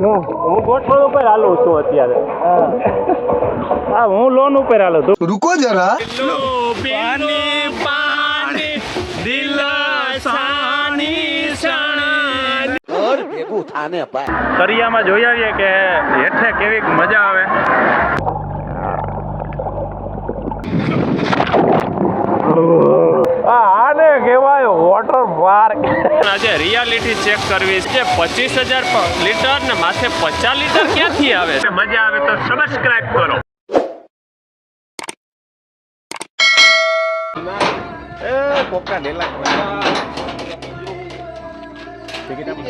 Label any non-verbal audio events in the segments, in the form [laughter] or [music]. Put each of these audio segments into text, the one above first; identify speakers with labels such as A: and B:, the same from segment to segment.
A: હું ગોઠવણ ઉપર હાલું છું અત્યારે. હા. હું લોન ઉપર હાલો છું.
B: રૂકો જરા.
A: પાણી પાણી દિલ સાની ભેગું થાને ભાઈ. કરિયામાં જોઈ આવીએ કે હેઠે કેવી મજા આવે. આને કેવા પાર્ક આજે રિયાલિટી ચેક કરવી છે. પચીસ હજાર લીટર ને માથે પચાસ લીટર ક્યાંથી આવે? છે મજા આવે તો સબસ્ક્રાઇબ કરો.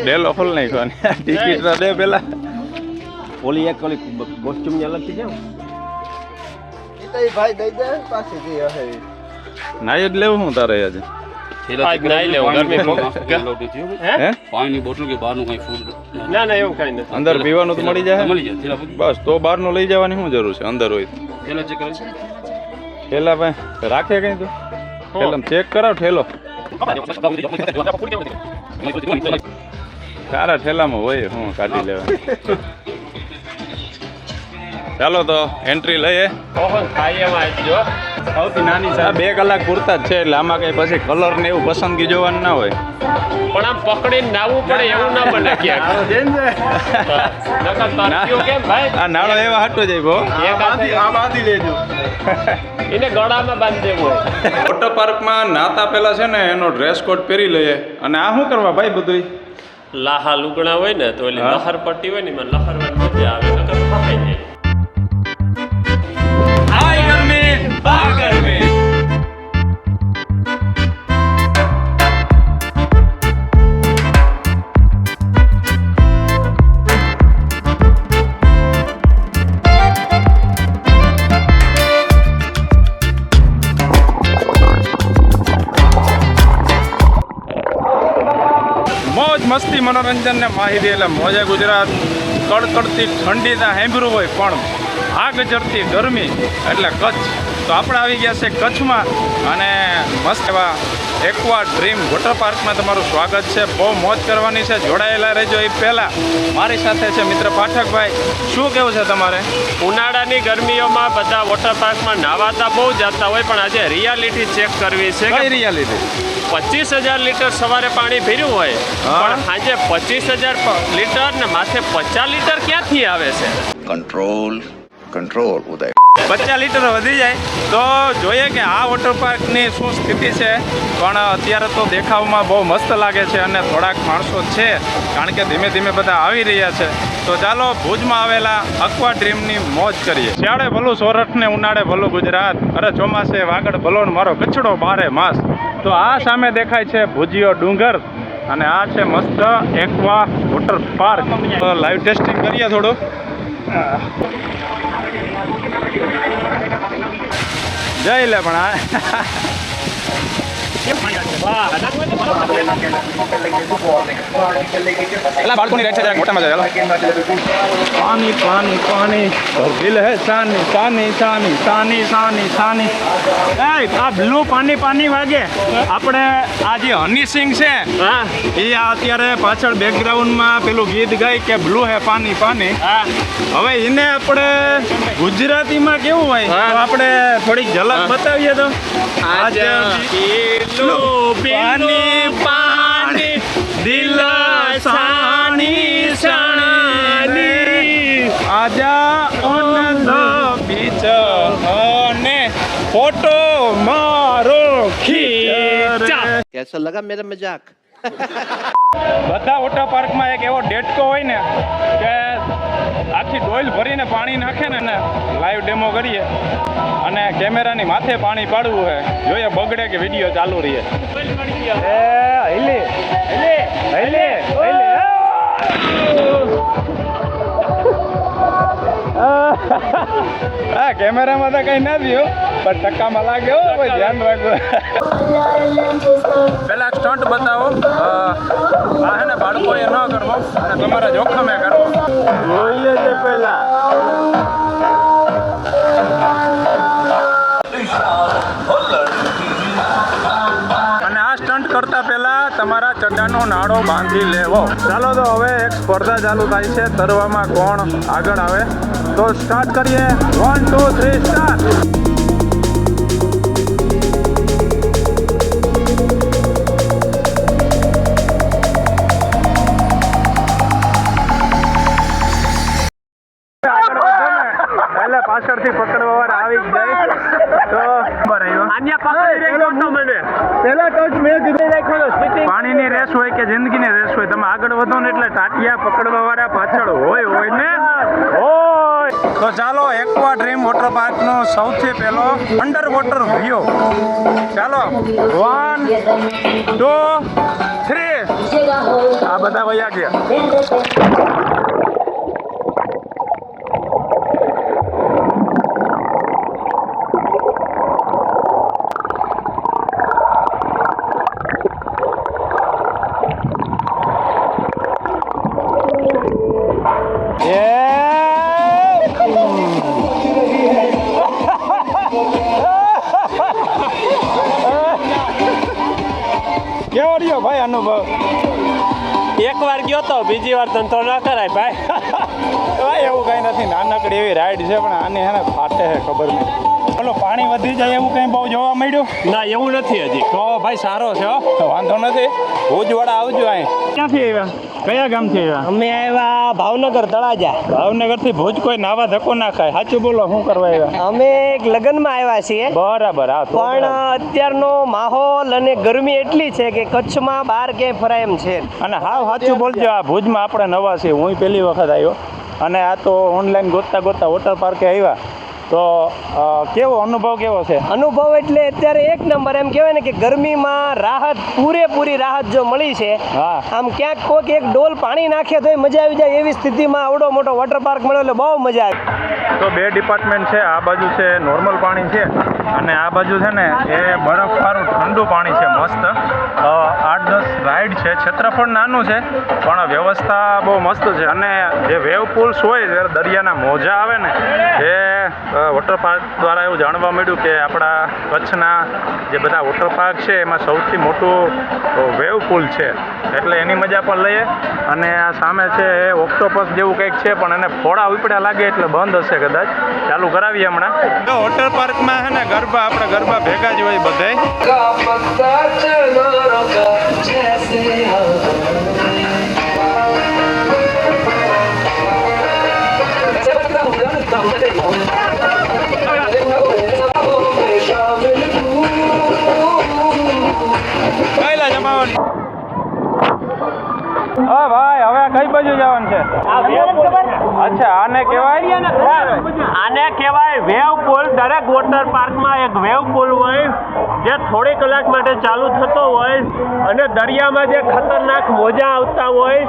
A: ડેલો ફૂલ નહીં ખાવાની. ટિકિટ દે પેલા.
C: ઓલી એક ઓલી કોસ્ટ્યુમની અલગથી જાવ
B: ભાઈ દઈ દે પાછી જઈ
A: જ લેવું હું તારે આજે. આજ નાઈ લેવું ગરમી હે
D: પાણીની બોટલ કે બહારનું કઈ ફૂડ
A: ના ના એવું કઈ નથી અંદર પીવાનું તો મળી જાય
D: મળી જાય થેલા
A: બસ તો બહારનું લઈ જવાની શું જરૂર છે અંદર હોય તો.
D: થેલા ચેક કરે
A: ઠેલા ભાઈ રાખે કઈ તું ઠેલા ચેક કરાવ ઠેલો તારા ઠેલામાં હોય હું કાઢી લેવા ચાલો તો એન્ટ્રી લઈએ સૌથી નાની સાઈઝ બે કલાક પૂરતા જ છે એટલે આમાં કઈ પછી કલર ને એવું પસંદગી જોવાનું ના હોય.
E: પણ આમ પકડીને નાવું પડે એવું ના બને ક્યાંક.
A: આ નાળો એવા હાટો જાય ભો
E: એક હાથે
B: આ બાંધી લેજો.
E: એને ગળામાં બાંધી દેવું
A: વોટર પાર્કમાં નાતા પહેલા છે ને એનો ડ્રેસ કોડ પહેરી લઈએ. અને આ શું કરવા ભાઈ બધું
E: લાહા લુગણા હોય ને તો
A: એટલે.
E: લહર પટ્ટી હોય ને એમાં લહરવાની મજા આવે.
A: બા મોજ મસ્તી મનોરંજન ને માહિતી એટલે મોજે ગુજરાત. કડકડતી ઠંડી ત્યાં હેંભરું હોય પણ આગ જરતી ગરમી એટલે કચ્છ. તો આપણે આવી ગયા છે કચ્છમાં અને મસ્ત એવા એક્વા ડ્રીમ વોટર પાર્કમાં તમારું સ્વાગત છે. બહુ મોજ કરવાની છે. જોડાયેલા રહેજો એ પહેલાં. મારી સાથે છે મિત્ર પાઠકભાઈ. શું કેવું છે તમારે?
E: ઉનાળાની ગરમીઓમાં બધા વોટર પાર્કમાં નાવાતા બહુ જતા હોય પણ આજે રિયાલિટી ચેક કરવી છે
A: કઈ રિયાલિટી
E: પચીસ હજાર લીટર સવારે પાણી ભર્યું હોય પણ આજે પચીસ હજાર લીટર ને માથે પચાસ લીટર ક્યાંથી આવે છે?
B: કંટ્રોલ કંટ્રોલ ઉદય
A: પચાસ લીટર વધી જાય. તો જોઈએ કે આ વોટર પાર્કની શું સ્થિતિ છે. પણ અત્યારે તો દેખાવમાં બહુ મસ્ત લાગે છે અને થોડાક માણસો છે, કારણ કે ધીમે ધીમે બધા આવી રહ્યા છે. તો ચાલો, ભુજમાં આવેલા અક્વા ડ્રીમની મોજ કરીએ. શિયાળે ભલું સોરઠ ને ઉનાળે ભલું ગુજરાત. અરે ચોમાસે વાગડ ભલો મારો કચડો બારે માસ. તો આ સામે દેખાય છે ભુજીયો ડુંગર અને આ છે મસ્ત aqua water park live testing કરીએ થોડું. જઈ લે પણ એલા બાળકોની રેટ છે જરાક મોટા મજા પાણી પાણી પાણી દિલ હે સાની સાની સાની સાની સાની સાની. એ આ બ્લુ પાણી પાણી વાગે. આપણે આ જે હની સિંગ છે
E: હા.
A: એ આ અત્યારે પાછળ બેકગ્રાઉન્ડમાં પેલું ગીત ગાય કે બ્લુ હે પાણી પાણી હવે એને આપણે ગુજરાતીમાં કેવું હોય? આપણે થોડીક ઝલક બતાવીએ તો. આજે
E: આટલું
A: પાણી પાણી દિલ સાની સાની આજા ઓન ધ બીચ અને ફોટો
B: લગા મેરા મજાક?
A: બધા વોટર પાર્કમાં એક એવો ડેટકો હોય ને કે આખી ડોઈલ ભરીને પાણી નાખે ને લાઈવ ડેમો કરીએ. અને કેમેરાની માથે પાણી પાડવું હોય જોઈએ બગડે કે વીડિયો ચાલુ રહીએ. કેમેરામાં તો કઈ ના થયું. પણ ટક્કામાં લાગે હો ધ્યાન રાખવું પેલા સ્ટન્ટ બતાવો. આ હે ને બાળકોએ ન કરવો અને તમારા જોખમે કરવો. જોઈએ છે પહેલાં. અને આ સ્ટન્ટ કરતા પહેલા તમારા ચડ્ડાનો નાડો બાંધી લેવો. ચાલો તો હવે એક સ્પર્ધા ચાલુ થાય છે તરવામાં કોણ આગળ આવે? તો સ્ટાર્ટ કરીએ. વન ટુ થ્રી સ્ટાર્ટ પાછળથી પકડવા વાળા આવી જાય. તો
E: આન્યા પકડી રાખ્યો તો મને
B: પેલા ટચ મેં કીધું.
A: પાણીની રેસ હોય કે જિંદગીની રેસ હોય તમે આગળ વધો ને એટલે ટાટિયા પકડવા વાળા પાછળ હોય હોય ને? હોય. તો ચાલો એક્વા ડ્રીમ વોટર પાર્કનો સૌથી પહેલો અંડર વોટર વ્યૂ ચાલો. વન ટુ થ્રી આ બધા વયા ગયા. કેવો રહ્યો ભાઈ અનુભવ?
E: એક વાર ગયો તો બીજી વાર ધંધો ના કરાય ભાઈ.
A: ભાઈ એવું કઈ નથી. નાનકડી એવી રાઈડ છે પણ આની હે ફાટે છે ખબર નહીં. બોલો પાણી વધી જાય એવું કઈ બહુ જોવા મળ્યું?
E: ના એવું નથી હજી.
A: તો ભાઈ સારો છે વાંધો નથી. ભુજ વાળા આવજો અહીં. ક્યાંથી આવ્યા? કયા ગામથી આવ્યા?
F: અમે આવ્યા ભાવનગર તળાજા
A: ભાવનગરથી ભુજ કોઈ નાવા ધક્કો ના ખાય. સાચું બોલો શું કરવા આવ્યા?
F: અમે એક લગ્નમાં આવ્યા છીએ.
A: બરાબર હા
F: પણ અત્યારનો માહોલ અને ગરમી એટલી છે કે કચ્છમાં બહાર ક્યાંય ફરાય એમ છે.
A: અને હાવ સાચું બોલજો આ ભુજમાં આપણે નવા છીએ. હું પહેલી વખત આવ્યો. અને આ તો ઓનલાઈન ગોતતા ગોતતા વોટર પાર્કે આવ્યા. તો કેવો અનુભવ કેવો છે?
F: અનુભવ એટલે અત્યારે એક નંબર. એમ કહેવાય ને કે ગરમીમાં રાહત પૂરેપૂરી રાહત જો મળી છે આમ ક્યાંક કોઈક એક ડોલ પાણી નાખે તો મજા આવી જાય એવી સ્થિતિમાં આવડો મોટો વોટર પાર્ક મળ્યો એટલે બહુ મજા આવી.
A: તો બે ડિપાર્ટમેન્ટ છે. આ બાજુ છે નોર્મલ પાણી છે અને આ બાજુ છે ને એ બરફવાળું ઠંડુ પાણી છે મસ્ત. આઠ દસ રાઈડ છે. ક્ષેત્રફળ નાનું છે પણ વ્યવસ્થા બહુ મસ્ત છે. અને જે વેવ પુલ્સ હોય દરિયાના મોજા આવે ને એ વોટર પાર્ક દ્વારા એવું જાણવા મળ્યું કે આપણા કચ્છના જે બધા વોટર પાર્ક છે એમાં સૌથી મોટું વેવ પુલ છે. એટલે એની મજા પણ લઈએ. અને આ સામે છે એ ઓક્ટોપસ જેવું કંઈક છે પણ એને ફોડા ઉપડ્યા લાગે એટલે બંધ હશે કદાચ. ચાલુ કરાવીએ હમણાં. તો વોટર પાર્કમાં છે ને ગરબા આપણે ગરબા ભેગા જ હોય બધાય. અચ્છા આને કહેવાય?
E: આને કહેવાય વેવ પુલ. દરેક વોટર પાર્કમાં એક વેવ પુલ હોય જે થોડી કલાક માટે ચાલુ થતો હોય અને દરિયામાં જે ખતરનાક મોજા આવતા હોય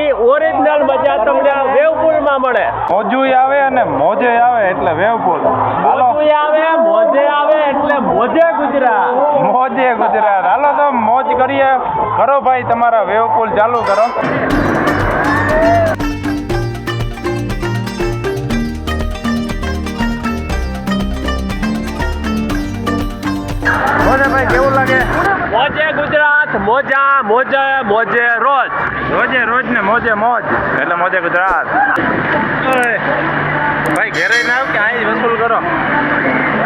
E: એ ઓરિજિનલ મજા તમને આ વેવ પુલમાં મળે.
A: મોજુય આવે અને મોજે આવે એટલે વેવ પુલ.
E: મોજું આવે મોજે આવે એટલે મોજે ગુજરાત.
A: મોજે ગુજરાત. હાલો તો મોજ કરીએ. કરો ભાઈ તમારા વેવ પુલ ચાલુ કરો. મોજા
E: મોજે રોજ.
A: રોજે રોજ ને મોજે મોજ. એટલે મોજે ગુજરાત. ભાઈ ઘેરે ના આવ કે અહીં વસૂલ કરો.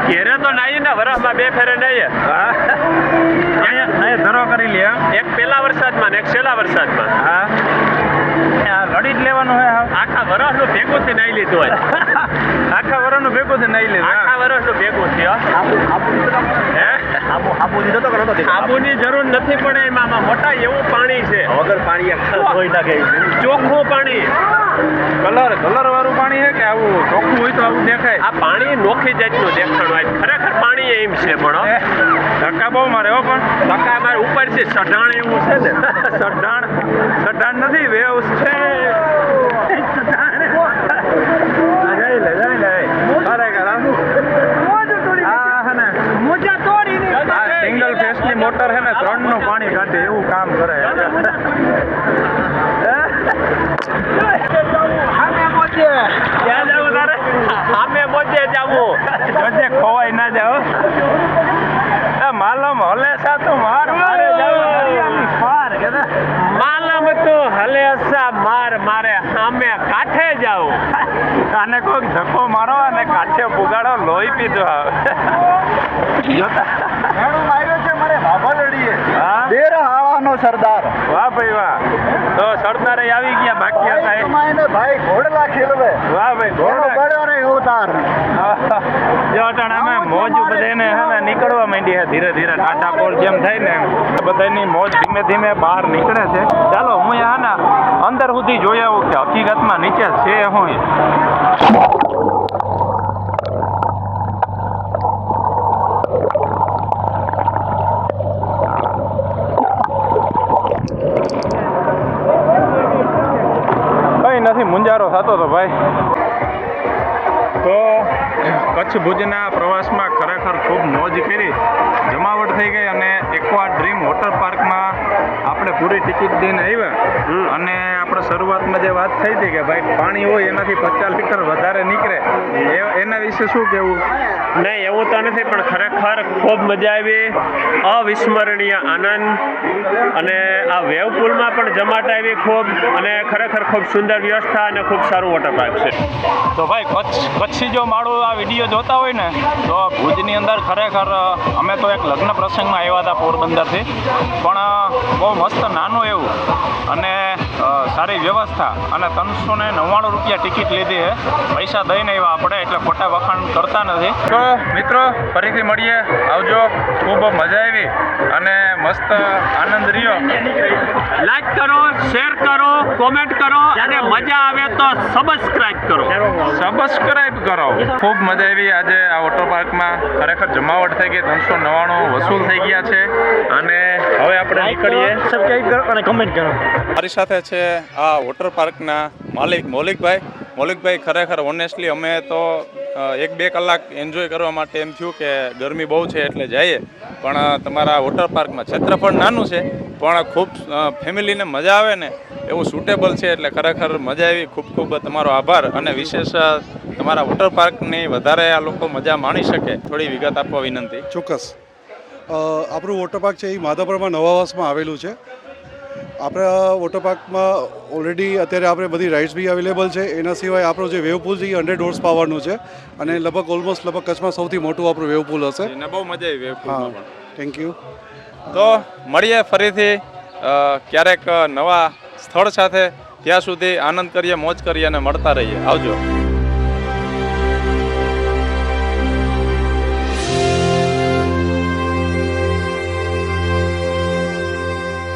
E: ઘેરે તો નાઈ ને વરસમાં બે ફેરે નાઈએ.
A: હા. ધરો કરી લે
E: એક પેલા વરસાદમાં ને એક છેલ્લા વરસાદમાં.
A: હા આ લડી જ લેવાનું હોય હા
E: આખા વરસનું ભેગું થી નાઈ લીધું હોય
A: આખા વરનું ભેગું થી નહીં લીધું
E: આખા વરસનું ભેગું થી હો. હે? આબુની જરૂર નથી પણ એમાં મોટા એવું પાણી છે.
C: વગર પાણી ધોઈ નાખે
E: ચોખ્ખું પાણી.
A: કલર કલર વાળું પાણી છે કે આવું ચોખ્ખું હોય તો આવું દેખાય?
E: આ પાણી નોખી જાતનું દેખાણ હોય ખરેખર પાણી એમ છે પણ
A: ધક્કા બહુ મારે હો પણ.
E: ધક્કા અમારે ઉપરથી સઢાણ એવું છે ને. [laughs]
A: સઢાણ સઢાણ નથી વેવ છે આ જઈ લે જઈ લે ખરેખર હા. આ હે ને આ સિંગલ ફેસની મોટર છે ને ત્રણનું પાણી કાઢે એવું કામ કરે ક્યાં જવું તારે
E: સામે મોજે જાવું
A: જોજે ખોવાઈ ના જાવ એ માલમ હલે સા તો માર મારે જાવ દરિયાની પાર
E: માર મારે સામે કાંઠે જાઉં
A: આને કોઈક મારો અને કાઠે પુગાડો લોહી પીધો આવે.
B: માર્યો છે મારે દેર હાવાનો સરદાર.
A: વાહ ભાઈ વાહ. તો સરદારે આવી ગયા બાકી હતા.
B: ભાઈ ઘોડલા ખેલવે.
A: વાહ ભાઈ
B: એનો અવતાર. [laughs]
A: જો અમે મોજ બધાને હે નીકળવા માંડી છે ધીરે ધીરે ટાટા પોલ જેમ થાય ને બધાની મોજ ધીમે ધીમે બહાર નીકળે છે. ચાલો હું હે ને અંદર સુધી જોઈ આવું કે હકીકતમાં નીચે છે હું કચ્છ ભુજના પ્રવાસમાં ખરેખર ખૂબ મોજ કરી. પૂરી ટિકિટ દઈને આવ્યા. અને આપણે શરૂઆતમાં જે વાત થઈ હતી કે ભાઈ પાણી હોય એનાથી પચાસ લીટર વધારે નીકળે. એ એના વિશે શું કહેવું?
E: નહીં એવું તો નથી પણ ખરેખર ખૂબ મજા આવી. અવિસ્મરણીય આનંદ અને આ વેવ પુલમાં પણ જમાટ આવી ખૂબ અને ખરેખર ખૂબ સુંદર વ્યવસ્થા અને ખૂબ સારું વોટર પાર્ક છે.
A: તો ભાઈ કચ્છ કચ્છી જો માળો આ વીડિયો જોતા હોય ને તો ભુજની અંદર ખરેખર અમે તો એક લગ્ન પ્રસંગમાં આવ્યા હતા પોરબંદરથી. પણ બહુ મસ્ત નાનું એવું અને સારી વ્યવસ્થા અને ત્રણસો ને નવ્વાણું રૂપિયા ટિકિટ લીધી છે. પૈસા દઈને આવ્યા આપણે એટલે ખોટા વખાણ કરતા નથી. તો મિત્રો ફરીથી મળીએ. આવજો. ખૂબ મજા આવી અને મસ્ત આનંદ રહ્યો.
E: લાઈક કરો શેર કરો. કોમેન્ટ કરો અને મજા આવે તો સબસ્ક્રાઇબ કરો.
A: સબસ્ક્રાઇબ કરો. ખૂબ મજા આવી આજે આ વોટર પાર્કમાં ખરેખર જમાવટ થઈ ગઈ ત્રણસો નવ્વાણું વસૂલ થઈ ગયા છે. અને હવે આપણે નીકળીએ.
B: સબસ્ક્રાઇબ કરો અને કમેન્ટ કરો.
A: મારી સાથે છે આ વોટર પાર્કના માલિક મૌલિકભાઈ. મૌલિકભાઈ ખરેખર ઓનેસ્ટલી અમે તો એક બે કલાક એન્જોય કરવા માટે એમ થયું કે ગરમી બહુ છે એટલે જઈએ. પણ તમારા વોટર પાર્કમાં ક્ષેત્રફળ નાનું છે, પણ ખૂબ ફેમિલીને મજા આવે ને એવું સુટેબલ છે એટલે ખરેખર મજા આવી. ખૂબ ખૂબ તમારો આભાર અને વિશેષ તમારા વોટર પાર્કની વધારે આ લોકો મજા માણી શકે થોડી વિગત આપવા વિનંતી.
G: ચોક્કસ. આપણું વોટર પાર્ક છે એ માધાપરમાં નવાવાસમાં આવેલું છે. આપણા વોટર પાર્કમાં ઓલરેડી અત્યારે આપણે બધી રાઇડ્સ બી અવેલેબલ છે. એના સિવાય આપણો જે વેવ પુલ છે એ હંડ્રેડ હોર્સ પાવરનું છે. અને લગભગ ઓલમોસ્ટ લગભગ કચ્છમાં સૌથી મોટું આપણું વેવ પુલ હશે.
A: એને બહુ મજા આવી વેવ
G: હા. થેન્ક યુ
A: તો મળીએ ફરીથી ક્યારેક નવા સ્થળ સાથે. ત્યાં સુધી આનંદ કરીએ મોજ કરીએ અને મળતા રહીએ. આવજો.